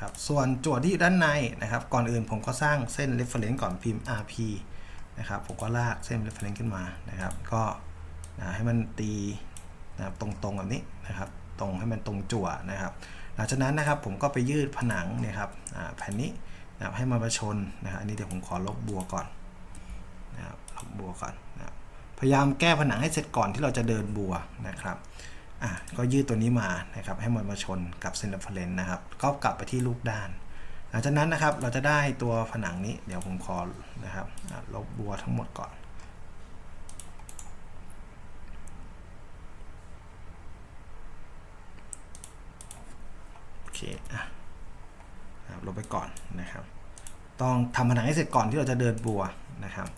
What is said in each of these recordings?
นะครับส่วนจั่วที่อยู่ด้านในนะครับก่อนอื่นผมก็สร้างเส้น reference ก่อนพิมพ์ rp นะครับผมก็ลากเส้น reference ขึ้นมานะครับ ก็นะให้มันตีนะครับตรงๆแบบนี้นะครับ ตรงให้มันตรงจั่วนะครับ หลังจากนั้นนะครับผมก็ไปยืดผนังนะครับแผ่นนี้นะครับให้มันมาชนนะครับอันนี้เดี๋ยวผมขอลบบัวก่อนนะครับลบบัวก่อนนะพยายามแก้ผนังให้เสร็จก่อนที่เราจะเดินบัวนะครับ อะก็ยืดตัวนี้มานะครับให้มันมาชนกับเซนเฟอร์เรนนะครับก็กลับไปที่รูปด้าน หลังจากนั้นนะครับเราจะได้ตัวผนังนี้เดี๋ยวผมขอนะครับลบบัวทั้งหมดก่อนโอเคอะลบไปก่อนนะครับ ต้องทำผนังให้เสร็จก่อนที่เราจะเดินบัวนะครับ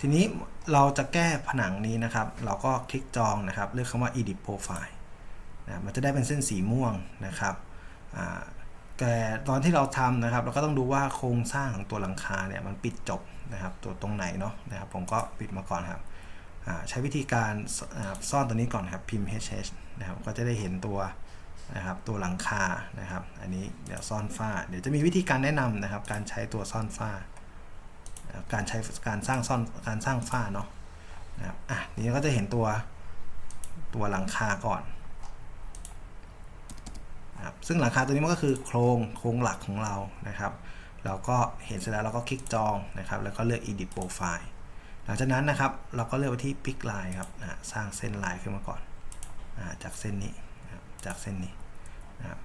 ทีนี้เราจะแก้ผนังนี้นะครับ เราก็คลิกจองนะครับ เลือกคำว่า edit profile นะมันจะได้เป็นเส้นสีม่วงนะครับแต่ตอนที่เราทำนะครับ เราก็ต้องดูว่าโครงสร้างของตัวหลังคาเนี่ยมันปิดจบนะครับ ตัวตรงไหนเนาะนะครับ ผมก็ปิดมาก่อนครับใช้วิธีการซ่อนตัวนี้ก่อนครับพิมพ์ hh นะครับก็จะได้เห็นตัวนะครับตัวหลังคานะครับ อันนี้เดี๋ยวซ่อนฝ้า เดี๋ยวจะมีวิธีการแนะนำนะครับ การใช้ตัวซ่อนฝ้า การใช้การสร้างซ่อนการสร้างฝ้าเนาะนะครับอะนี้ก็จะเห็นตัวตัวหลังคาก่อนนะครับซึ่งหลังคาตัวนี้มันก็คือโครงโครงหลักของเรานะครับ เราก็เห็นเสร็จแล้วเราก็คลิกจองนะครับ แล้วก็เลือก edit profile หลังจากนั้นนะครับเราก็เลือกไปที่ pick line ครับนะสร้างเส้นลายขึ้นมาก่อนอจากเส้นนี้นะจากเส้นนี้นะครับ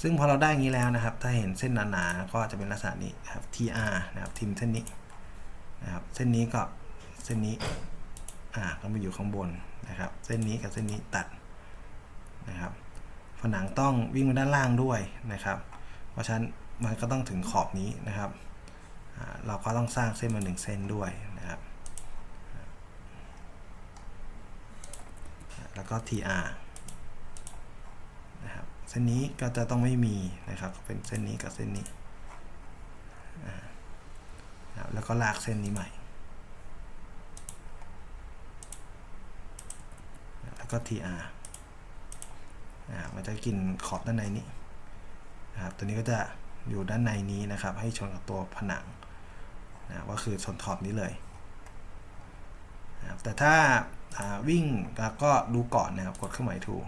ซึ่งพอเราได้อย่างนี้แล้วนะครับ ถ้าเห็นเส้นหนาๆก็จะเป็นลักษณะนี้ครับ tr นะครับทิมเส้นนี้ นะครับ เส้นนี้กับเส้นนี้ อ่า ก็มาอยู่ข้างบนนะครับ เส้นนี้กับเส้นนี้ตัดนะครับ ผนังต้องวิ่งมาด้านล่างด้วยนะครับ เพราะฉะนั้นมันก็ต้องถึงขอบนี้นะครับ เราก็ต้องสร้างเส้นมาหนึ่งเส้นด้วยนะครับ แล้วก็ tr นะครับ เส้นนี้ก็จะต้องไม่มีนะครับ เป็นเส้นนี้กับเส้นนี้ แล้วก็ลากเส้นนี้ใหม่ แล้วก็ tr นะครับมันจะกินขอบด้านในนี้นะครับตัวนี้ก็จะอยู่ด้านในนี้นะครับ ให้ชนกับตัวผนังนะก็คือชนขอบนี้เลยนะครับแต่ถ้าอ่าวิ่งแล้วก็ดูก่อนนะครับกดเครื่องหมายถูก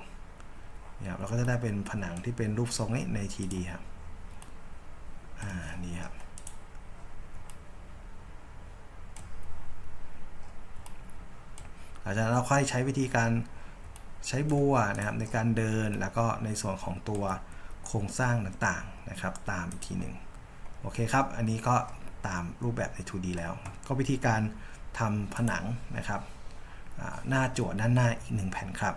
นะครับเราก็จะได้เป็นผนังที่เป็นรูปทรงนี้ใน TD ครับอ่านี่ครับ หลังจากนั้นเราค่อยใช้วิธีการใช้บัวนะครับในการเดินแล้วก็ในส่วนของตัวโครงสร้างต่างๆนะครับ ตามอีกทีหนึ่งโอเคครับ อันนี้ก็ตามรูปแบบใน 2D แล้ว ก็วิธีการทำผนังนะครับหน้าจั่วด้านหน้าอีกหนึ่งแผ่นครับ